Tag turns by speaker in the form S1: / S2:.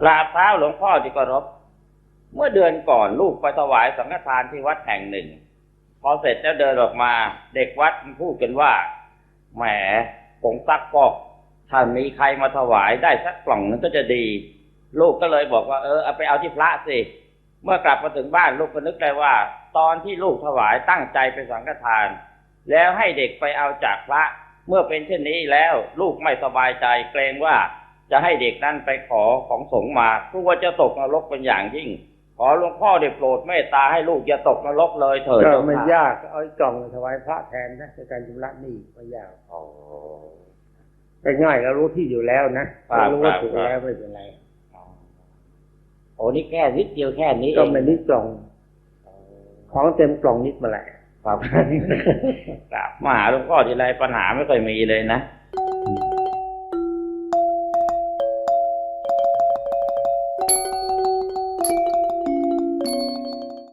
S1: กราบเท้าหลวงพ่อที่เคารพเมื่อเดือนก่อนลูกไปถวายสังฆทานที่วัดแห่งหนึ่ง พอเสร็จแล้วเดินออกมาเด็กวัดพูดกันว่าแหมผงซักฟอกถ้ามีใครมาถวายได้สักกล่องนั้นก็จะดี ลูกก็เลยบอกว่าเออเอาไปเอาที่พระสิเมื่อกลับมาถึงบ้านลูกก็นึกได้ว่า ตอนที่ลูกถวายตั้งใจเป็นสังฆทาน แล้วให้เด็กไปเอาจากพระ เมื่อเป็นเช่นนี้แล้วลูกไม่สบายใจเกรงว่า จะให้เด็กนั้นไปขอของสงฆ์มากลัวจะตกนรกเป็นอย่างยิ่ง ขอหลวงพ่อได้โปรดเมตตาให้ลูกอย่าตกนรกเลยเถิด
S2: ก็
S1: เจ้า
S2: ไม่
S1: ค่ะ
S2: ยากเอาไอ้กล่องถวายพระแทนนะในการชำระหนี้ไม่ยาก
S1: โอ้
S2: ง่ายๆเรารู้ที่อยู่แล้วนะครับเรารู้ว่า
S1: ครับ
S2: ถูก
S1: ครับ
S2: แล้วไม่เป็นไร
S1: โอ้นี่แค่นิดเดียวแค่นี้
S2: ก็
S1: เอง
S2: ไม่นิดกล่องของเต็มกล่องนิดมาแหละ
S1: ครับครับมาหาหลวงพ่อทีไรปัญหาไม่ค่อยมีเลยนะ